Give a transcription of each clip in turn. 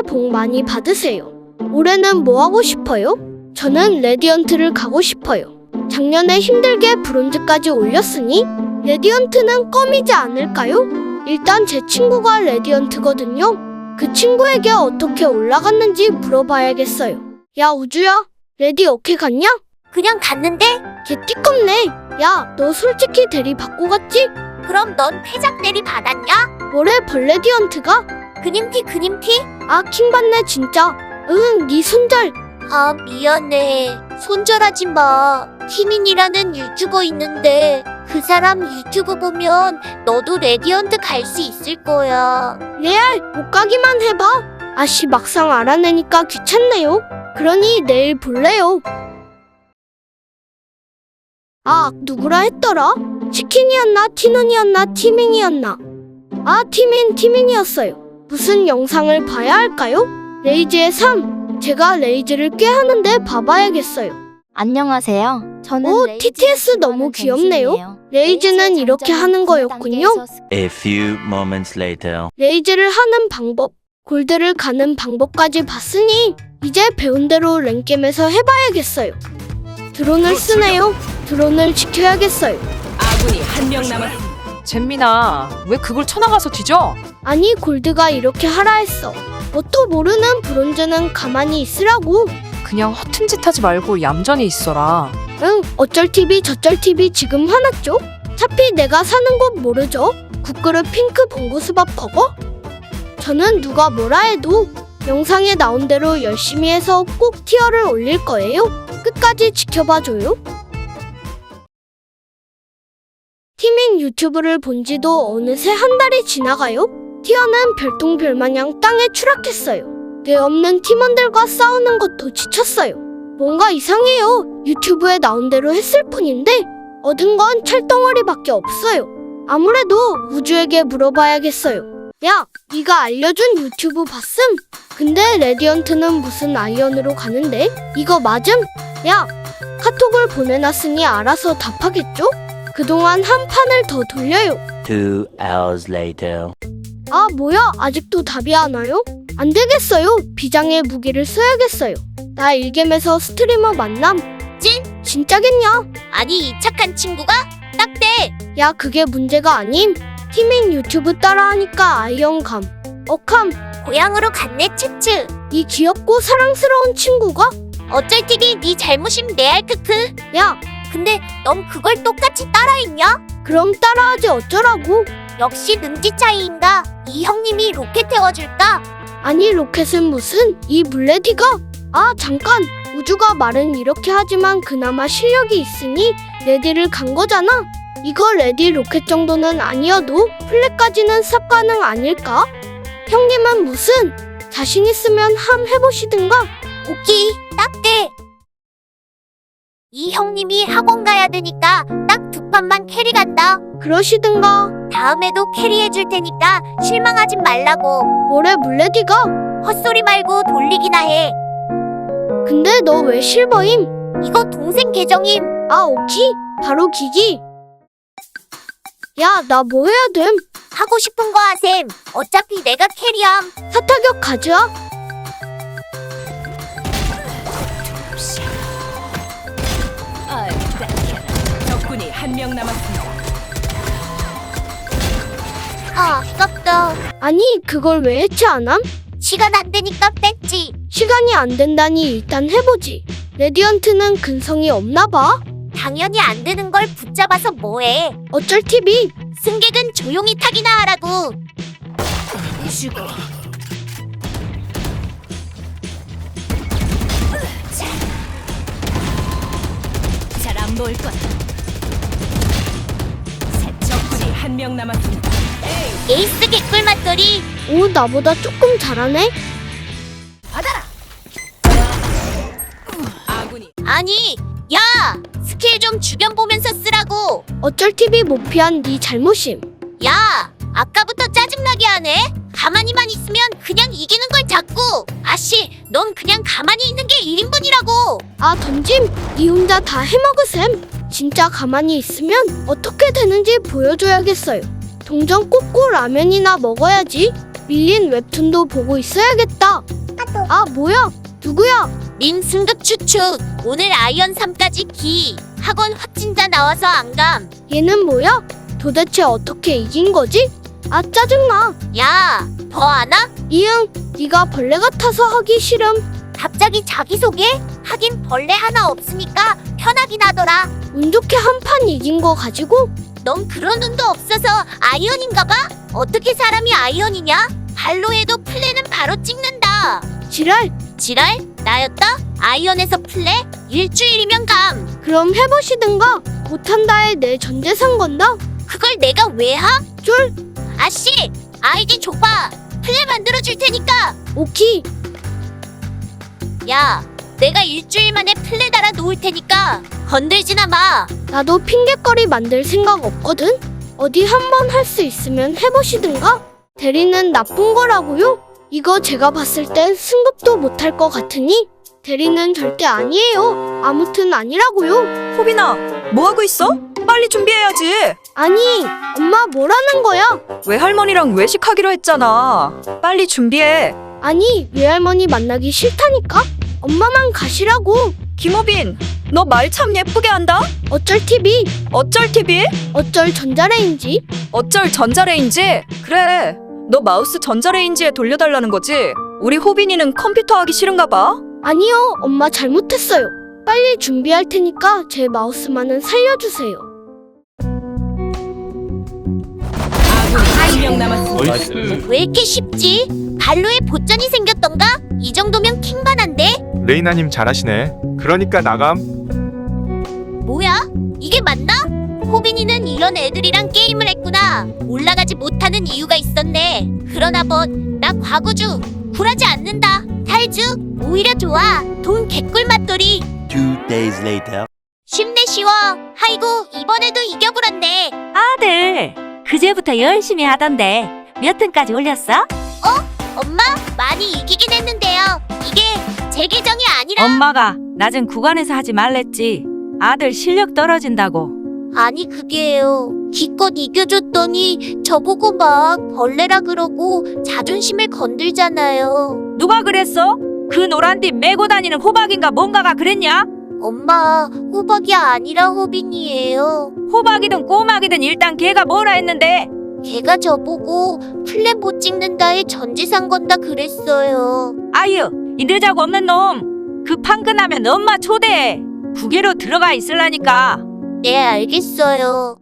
새해 복 많이 받으세요. 올해는 뭐 하고 싶어요? 저는 레디언트를 가고 싶어요. 작년에 힘들게 브론즈까지 올렸으니 레디언트는 껌이지 않을까요? 일단 제 친구가 레디언트거든요. 그 친구에게 어떻게 올라갔는지 물어봐야겠어요. 야 우주야, 레디 어떻게 갔냐? 그냥 갔는데? 걔 띠껍네. 야, 너 솔직히 대리 받고 갔지? 그럼 넌 퇴작 대리 받았냐? 뭐래 벌레디언트가? 그님티 그님티? 아, 킹받네 진짜. 응, 네 손절. 아 미안해 손절하지 마 티민이라는 유튜버 있는데 그 사람 유튜브 보면 너도 레디언트 갈 수 있을 거야 레알, 못 가기만 해봐. 아씨, 막상 알아내니까 귀찮네요. 그러니 내일 볼래요. 아, 누구라 했더라? 치킨이었나, 티눈이었나, 티밍이었나? 아, 티민, 티민이었어요. 무슨 영상을 봐야 할까요? 레이즈의 삶. 제가 레이즈를 꽤 하는데 봐봐야겠어요. 안녕하세요. 저는 오, 레이즈 TTS 너무 귀엽네요. 레이즈는 이렇게 하는 거였군요. A few moments later. 레이즈를 하는 방법, 골드를 가는 방법까지 봤으니 이제 배운 대로 랭겜에서 해봐야겠어요. 드론을 쓰네요. 드론을 지켜야겠어요. 아군이 한 명 남았습니다. 잼민아, 왜 그걸 쳐나가서 뒤져? 아니 골드가 이렇게 하라 했어. 뭣도 모르는 브론즈는 가만히 있으라고. 그냥 허튼 짓 하지 말고 얌전히 있어라. 응, 어쩔 TV 저쩔 TV 지금 화났죠? 차피 내가 사는 곳 모르죠? 국그릇 핑크 봉구수밥 버거? 저는 누가 뭐라 해도 영상에 나온 대로 열심히 해서 꼭 티어를 올릴 거예요. 끝까지 지켜봐줘요. 티민 유튜브를 본 지도 어느새 한 달이 지나가요. 티어는 별똥별 마냥 땅에 추락했어요. 뇌 없는 팀원들과 싸우는 것도 지쳤어요. 뭔가 이상해요. 유튜브에 나온 대로 했을 뿐인데 얻은 건 철덩어리밖에 없어요. 아무래도 우주에게 물어봐야겠어요. 야, 네가 알려준 유튜브 봤음? 근데 레디언트는 무슨 아이언으로 가는데? 이거 맞음? 야, 카톡을 보내놨으니 알아서 답하겠죠? 그동안 한 판을 더 돌려요. Two hours later. 아, 뭐야? 아직도 답이 안 와요? 안 되겠어요. 비장의 무기를 써야겠어요. 나 일겜에서 스트리머 만남. 찐? 진짜겠냐? 아니 이 착한 친구가 딱대 야, 그게 문제가 아님. 티밍 유튜브 따라하니까 아이언감. 어캄, 고향으로 갔네 츠츠 이 귀엽고 사랑스러운 친구가? 어쩔 TV 네 잘못임 레알 크크 야, 근데 넌 그걸 똑같이 따라했냐? 그럼 따라하지 어쩌라고? 역시 능지 차이인가? 이 형님이 로켓 태워줄까? 아니, 로켓은 무슨? 이 물레디가? 아, 잠깐. 우주가 말은 이렇게 하지만 그나마 실력이 있으니 레디를 간 거잖아. 이거 레디 로켓 정도는 아니어도 플랫까지는 쌉 가능 아닐까? 형님은 무슨? 자신 있으면 함 해보시든가. 오케이 딱대 이 형님이 학원 가야 되니까 딱 두 판만 캐리 간다 그러시든가. 다음에도 캐리해 줄 테니까 실망하지 말라고 뭐래 물레디가? 헛소리 말고 돌리기나 해 근데 너 왜 실버임? 이거 동생 계정임 아, 오키? 바로 기기. 야, 나 뭐 해야 됨? 하고 싶은 거 하셈 어차피 내가 캐리함 사타격 가자. 한 명 남았습니다. 아 아깝다 아니, 그걸 왜 해체 안 함? 시간 안 되니까 뺐지 시간이 안 된다니 일단 해보지. 레디언트는 근성이 없나 봐. 당연히 안 되는 걸 붙잡아서 뭐해 어쩔 TV. 승객은 조용히 타기나 하라고 잘안 보일 거야. 한 명 남았습니다. 에이스 개꿀 맛돌이 오, 나보다 조금 잘하네. 아군이 아니 야 스킬 좀 주변 보면서 쓰라고 어쩔 TV 못 피한 네 잘못임. 야 아까부터 짜증나게 하네 가만히만 있으면 그냥 이기는 걸 자꾸 아씨 넌 그냥 가만히 있는 게 1인분이라고 아, 던짐. 네 혼자 다 해먹으셈. 진짜 가만히 있으면 어떻게 되는지 보여줘야겠어요. 동전 꽂고 라면이나 먹어야지. 밀린 웹툰도 보고 있어야겠다. 아, 뭐야? 누구야? 민 승급 추측. 오늘 아이언 3까지 기. 학원 확진자 나와서 안 감. 얘는 뭐야? 도대체 어떻게 이긴 거지? 아, 짜증나. 야, 더 안 와? 이응, 네가 벌레 같아서 하기 싫음. 갑자기 자기소개? 하긴 벌레 하나 없으니까 편하긴 하더라. 운 좋게 한 판 이긴 거 가지고 넌 그런 눈도 없어서 아이언인가 봐? 어떻게 사람이 아이언이냐? 발로 해도 플레는 바로 찍는다. 지랄. 지랄? 나였다? 아이언에서 플레? 일주일이면 감. 그럼 해보시든가. 못한다에 내 전재산 건다. 그걸 내가 왜 하? 쫄. 아씨, 아이디 줘봐. 플레 만들어 줄 테니까. 오키. 야, 내가 일주일 만에 플레 달아 놓을 테니까 건들지나 마. 나도 핑계거리 만들 생각 없거든. 어디 한번 할 수 있으면 해보시든가. 대리는 나쁜 거라고요? 이거 제가 봤을 땐 승급도 못할 것 같으니 대리는 절대 아니에요. 아무튼 아니라고요. 호빈아, 뭐 하고 있어? 빨리 준비해야지. 아니, 엄마 뭐라는 거야? 외할머니랑 외식하기로 했잖아. 빨리 준비해. 아니, 외할머니 만나기 싫다니까? 엄마만 가시라고. 김호빈, 너 말 참 예쁘게 한다. 어쩔 TV, 어쩔 TV? 어쩔 전자레인지. 어쩔 전자레인지? 그래. 너 마우스 전자레인지에 돌려달라는 거지? 우리 호빈이는 컴퓨터 하기 싫은가 봐. 아니요, 엄마 잘못했어요. 빨리 준비할 테니까 제 마우스만은 살려주세요. 한명 남았습니다. 왜 이렇게 쉽지? 발로에 보전이 생겼던가? 이 정도면 킹반한데? 레이나님 잘하시네. 그러니까 나감. 뭐야? 이게 맞나? 호빈이는 이런 애들이랑 게임을 했구나. 올라가지 못하는 이유가 있었네. 그러나 뭐나 과구주 굴하지 않는다. 탈주 오히려 좋아. 돈 개꿀 맛돌이 Two days later. 쉽네 쉬워. 아이고 이번에도 이겨버렸네. 아들, 그제부터 열심히 하던데 몇 등까지 올렸어? 엄마 많이 이기긴 했는데요. 이게 제 계정이 아니라 엄마가 낮은 구간에서 하지 말랬지. 아들 실력 떨어진다고. 아니 그게요. 기껏 이겨줬더니 저보고 막 벌레라 그러고 자존심을 건들잖아요. 누가 그랬어? 그 노란 띠 메고 다니는 호박인가 뭔가가 그랬냐? 엄마 호박이 아니라 호빈이에요. 호박이든 꼬막이든 일단 걔가 뭐라 했는데 걔가 저보고 플랫 못 찍는다에 전지산 건다 그랬어요. 아유 이 늦자고 없는 놈그 판근하면 엄마 초대해 부계로 들어가 있을라니까 네 알겠어요.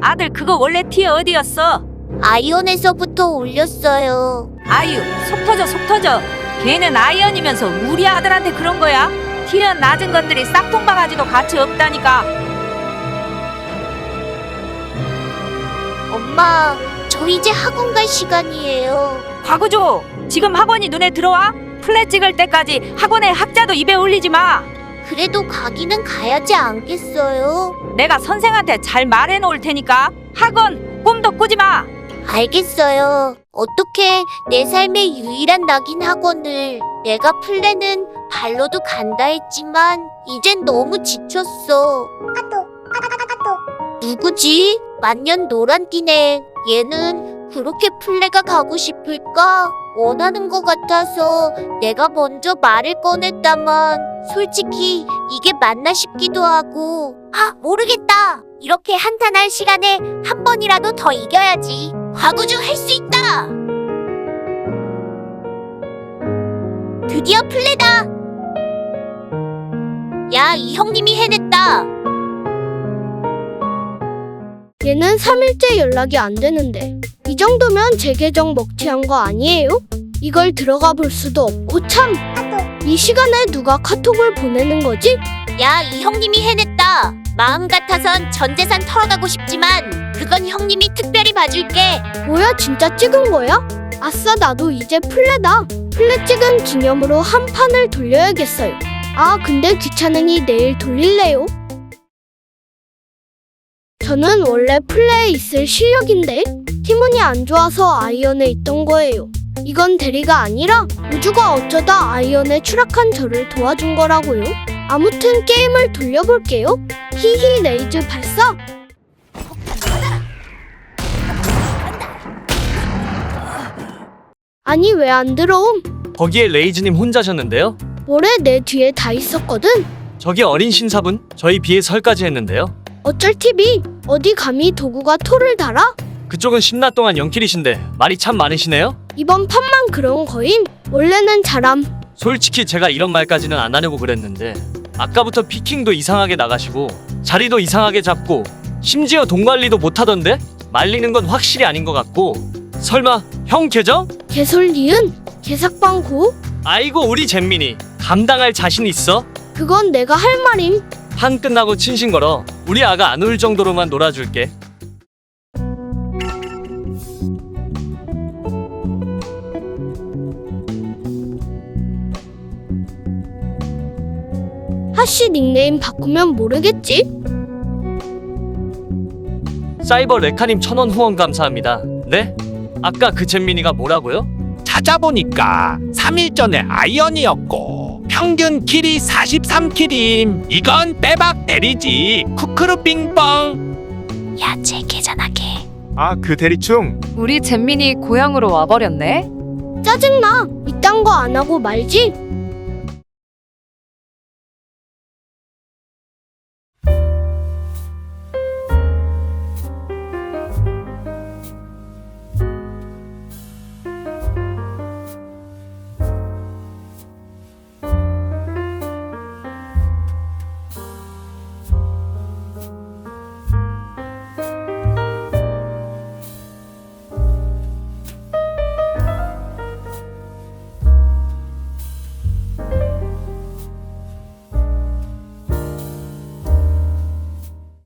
아들 그거 원래 티어 어디였어? 아이언에서부터 올렸어요. 아유 속 터져 속 터져 걔는 아이언이면서 우리 아들한테 그런 거야? 티어 낮은 것들이 싹통 바가지도 가치 없다니까 엄마 저 이제 학원 갈 시간이에요. 과구조 지금 학원이 눈에 들어와? 플랫 찍을 때까지 학원에 학자도 입에 올리지 마 그래도 가기는 가야지 않겠어요? 내가 선생한테 잘 말해 놓을 테니까 학원 꿈도 꾸지 마 알겠어요. 어떻게 내 삶의 유일한 낙인 학원을 내가 플랜은 발로도 간다 했지만 이젠 너무 지쳤어. 누구지? 만년 노란띠네. 얘는 그렇게 플레가 가고 싶을까? 원하는 것 같아서 내가 먼저 말을 꺼냈다만 솔직히 이게 맞나 싶기도 하고. 아 모르겠다. 이렇게 한탄할 시간에 한 번이라도 더 이겨야지. 과구주 할 수 있다. 드디어 플레다. 야 이 형님이 해냈다 얘는 3일째 연락이 안 되는데 이 정도면 제 계정 먹튀한 거 아니에요? 이걸 들어가 볼 수도 없고 참. 이 시간에 누가 카톡을 보내는 거지? 야 이 형님이 해냈다 마음 같아선 전 재산 털어가고 싶지만 그건 형님이 특별히 봐줄게 뭐야 진짜 찍은 거야? 아싸 나도 이제 플레다. 플레 찍은 기념으로 한 판을 돌려야겠어요. 아 근데 귀찮으니 내일 돌릴래요. 저는 원래 플레에 있을 실력인데 팀운이 안 좋아서 아이언에 있던 거예요. 이건 대리가 아니라 우주가 어쩌다 아이언에 추락한 저를 도와준 거라고요. 아무튼 게임을 돌려볼게요. 히히 레이즈 발사. 아니 왜 안 들어옴? 거기에 레이즈님 혼자셨는데요? 모래 내 뒤에 다 있었거든. 저기 어린 신사분 저희 비에 설까지 했는데요. 어쩔 TV 어디 감히 도구가 토를 달아? 그쪽은 10나 동안 영킬이신데 말이 참 많으시네요. 이번 판만 그런 거임. 원래는 잘함. 솔직히 제가 이런 말까지는 안 하려고 그랬는데 아까부터 피킹도 이상하게 나가시고 자리도 이상하게 잡고 심지어 돈 관리도 못하던데 말리는 건 확실히 아닌 것 같고 설마 형 계정? 개솔리은 개삭방고 아이고 우리 잼민이 감당할 자신 있어? 그건 내가 할 말임. 판 끝나고 친신 걸어 우리 아가 안 울 정도로만 놀아줄게 하씨 닉네임 바꾸면 모르겠지? 사이버 레카님 천원 후원 감사합니다 네? 아까 그 잼민이가 뭐라고요? 찾아보니까 3일 전에 아이언이었고 평균 킬이 43킬임 이건 빼박 때리지 쿠크루 빙뻥 야쟤 계잖아 걔. 아그 대리충 우리 잼민이 고향으로 와버렸네. 짜증나. 이딴 거 안 하고 말지.